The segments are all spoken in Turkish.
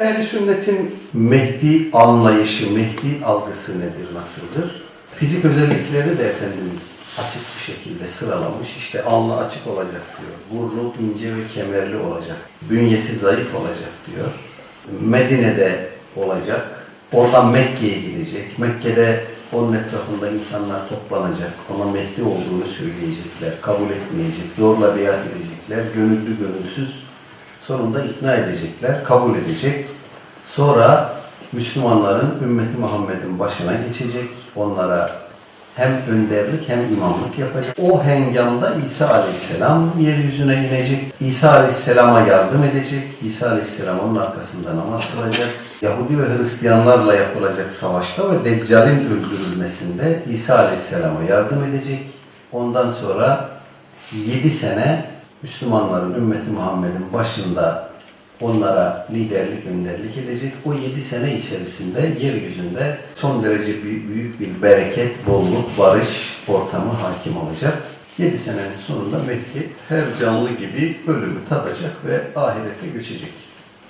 Ehli sünnetin Mehdi anlayışı, Mehdi algısı nedir, nasıldır? Fizik özellikleri de Efendimiz açık bir şekilde sıralamış. İşte alnı açık olacak diyor. Burnu ince ve kemerli olacak. Bünyesi zayıf olacak diyor. Medine'de olacak. Oradan Mekke'ye gidecek. Mekke'de onun etrafında insanlar toplanacak. Ona Mehdi olduğunu söyleyecekler. Kabul etmeyecek. Zorla biat edecekler. Gönüllü gönülsüz Sonunda ikna edecekler, kabul edecek. Sonra Müslümanların ümmeti Muhammed'in başına geçecek. Onlara hem önderlik hem imamlık yapacak. O hengamda İsa Aleyhisselam yeryüzüne inecek. İsa Aleyhisselam'a yardım edecek. İsa Aleyhisselam onun arkasında namaz kılacak. Yahudi ve Hristiyanlarla yapılacak savaşta ve Deccal'in öldürülmesinde İsa Aleyhisselam'a yardım edecek. Ondan sonra 7 sene Müslümanların ümmeti Muhammed'in başında onlara liderlik, önderlik edecek. O 7 sene içerisinde yeryüzünde son derece büyük, bir bereket, bolluk, barış ortamı hakim olacak. 7 senenin sonunda Mehdi her canlı gibi ölümü tadacak ve ahirete göçecek.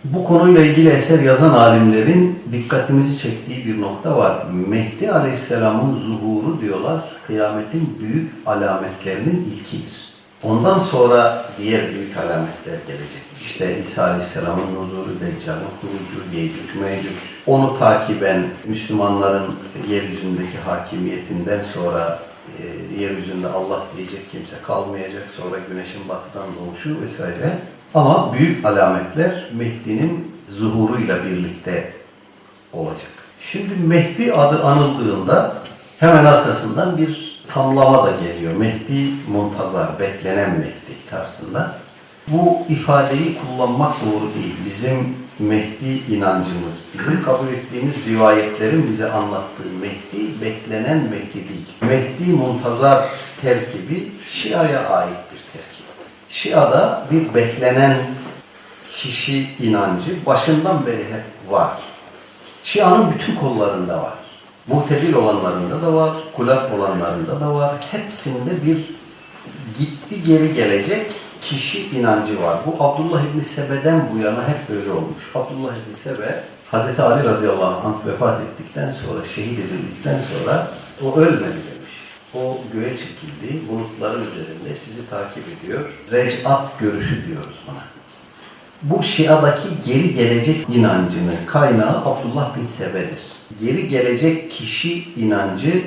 Bu konuyla ilgili eser yazan alimlerin dikkatimizi çektiği bir nokta var. Mehdi Aleyhisselam'ın zuhuru diyorlar, kıyametin büyük alametlerinin ilkidir. Ondan sonra diğer büyük alametler gelecek. İşte İsa Aleyhisselam'ın nuzulu, Deccal'ın kurucu, Yecüc, Mecüc. Onu takiben Müslümanların yeryüzündeki hakimiyetinden sonra e, yeryüzünde Allah diyecek kimse kalmayacak. Sonra güneşin batıdan doğuşu vesaire. Ama büyük alametler Mehdi'nin zuhuruyla birlikte olacak. Şimdi Mehdi adı anıldığında hemen arkasından bir tamlama da geliyor. Mehdi muntazar, beklenen Mehdi tarzında. Bu ifadeyi kullanmak doğru değil. Bizim Mehdi inancımız, bizim kabul ettiğimiz rivayetlerin bize anlattığı Mehdi, beklenen Mehdi değil. Mehdi muntazar terkibi Şia'ya ait bir terkip. Şia'da bir beklenen kişi inancı başından beri hep var. Şia'nın bütün kollarında var. Muhtedil olanlarında da var, kulak olanlarında da var. Hepsinde bir gitti geri gelecek kişi inancı var. Bu Abdullah İbni Sebe'den bu yana hep böyle olmuş. Abdullah İbni Sebe, Hz. Ali radıyallahu anh vefat ettikten sonra, şehit edildikten sonra o ölmedi demiş. O göğe çekildi, bulutların üzerinde sizi takip ediyor. Rec'at görüşü diyoruz buna. Bu Şia'daki geri gelecek inancının kaynağı Abdullah bin Sebe'dir. Geri gelecek kişi inancı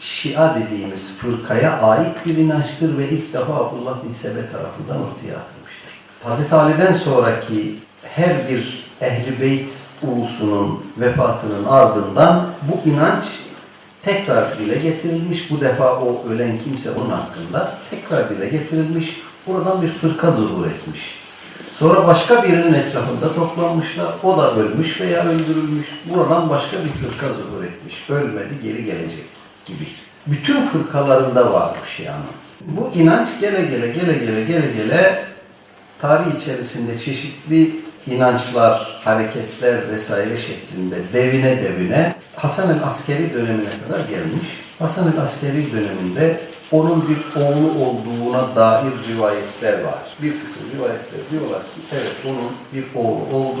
Şia dediğimiz fırkaya ait bir inançtır ve ilk defa Abdullah bin Sebe tarafından ortaya atılmıştır. Hz. Ali'den sonraki her bir Ehl-i Beyt ulusunun vefatının ardından bu inanç tekrar dile getirilmiş. Bu defa o ölen kimse onun hakkında tekrar dile getirilmiş. Buradan bir fırka zuhur etmiş. Sonra başka birinin etrafında toplanmışlar. O da ölmüş veya öldürülmüş. Buradan başka bir fırka zuhur etmiş. Ölmedi, geri gelecek gibi. Bütün fırkalarında var bu Şia'nın. Bu inanç gele gele gele gele gele gele tarih içerisinde çeşitli inançlar, hareketler vesaire şeklinde devine devine Hasan el Askeri dönemine kadar gelmiş. Hasan el Askeri döneminde onun bir oğlu olduğuna dair rivayetler var. Bir kısım rivayetler diyorlar ki evet onun bir oğlu oldu.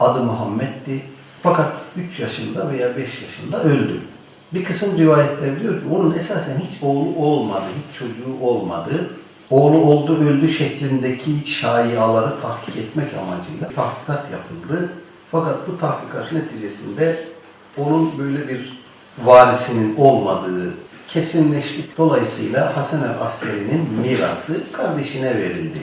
Adı Muhammed'di. Fakat 3 yaşında veya 5 yaşında öldü. Bir kısım rivayetler diyor ki onun esasen hiç oğlu olmadı, hiç çocuğu olmadı. Oğlu oldu öldü şeklindeki şaiaları tahkik etmek amacıyla tahkikat yapıldı. Fakat bu tahkikat neticesinde onun böyle bir varisinin olmadığı kesinleşti. Dolayısıyla Hasan el Askeri'nin mirası kardeşine verildi.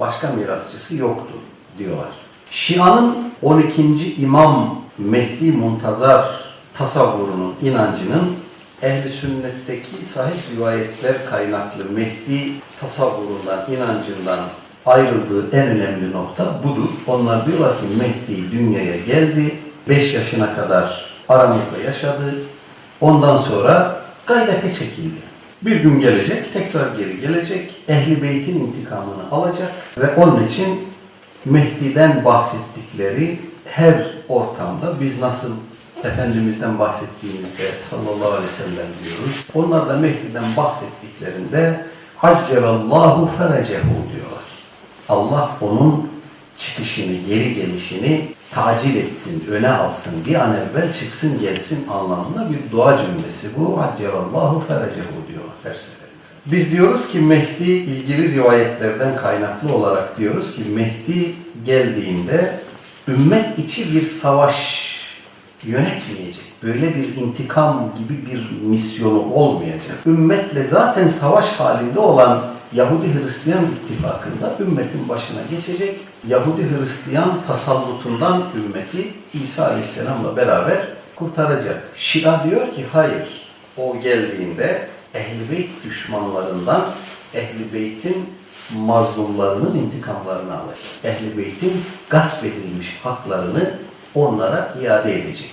Başka mirasçısı yoktu diyorlar. Şia'nın 12. İmam Mehdi Muntazar tasavvurunun, inancının ehli sünnetteki sahih rivayetler kaynaklı Mehdi tasavvurundan, inancından ayrıldığı en önemli nokta budur. Onlar diyorlar ki Mehdi dünyaya geldi, 5 yaşına kadar aramızda yaşadı. Ondan sonra gayrete çekildi. Bir gün gelecek, tekrar geri gelecek, Ehli Beyt'in intikamını alacak ve onun için Mehdi'den bahsettikleri her ortamda biz nasıl Efendimiz'den bahsettiğimizde sallallahu aleyhi ve sellem diyoruz. Onlar da Mehdi'den bahsettiklerinde Accelallahu ferecehu diyorlar. Allah onun çıkışını, geri gelişini tacil etsin, öne alsın, bir an evvel çıksın gelsin anlamında bir dua cümlesi. Bu accelallahu ferecehu diyor felsefe. Biz diyoruz ki Mehdi ilgili rivayetlerden kaynaklı olarak diyoruz ki Mehdi geldiğinde ümmet içi bir savaş yönetmeyecek. Böyle bir intikam gibi bir misyonu olmayacak. Ümmetle zaten savaş halinde olan Yahudi Hristiyan ittifakında ümmetin başına geçecek. Yahudi Hristiyan tasallutundan ümmeti İsa Aleyhisselam'la beraber kurtaracak. Şia diyor ki hayır. O geldiğinde Ehl-i Beyt düşmanlarından Ehl-i Beyt'in mazlumlarının intikamlarını alacak. Ehl-i Beyt'in gasp edilmiş haklarını onlara iade edecek.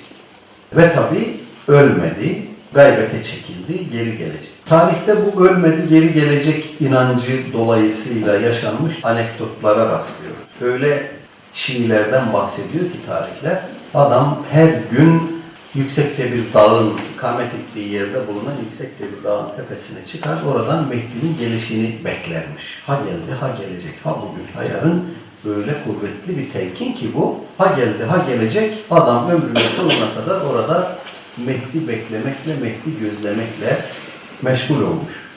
Ve tabi ölmedi, gaybete çekildi, geri gelecek. Tarihte bu ölmedi, geri gelecek inancı dolayısıyla yaşanmış anekdotlara rastlıyoruz. Öyle Şiilerden bahsediyor ki tarihler, adam her gün yüksekçe bir dağın ikamet ettiği yerde bulunan yüksekçe bir dağın tepesine çıkar, oradan Mehdi'nin gelişini beklermiş. Ha geldi, ha gelecek, ha bugün, ha yarın böyle kuvvetli bir telkin ki bu. Ha geldi, ha gelecek. Adam ömrünün sonuna kadar orada Mehdi beklemekle, Mehdi gözlemekle meşgul olmuş.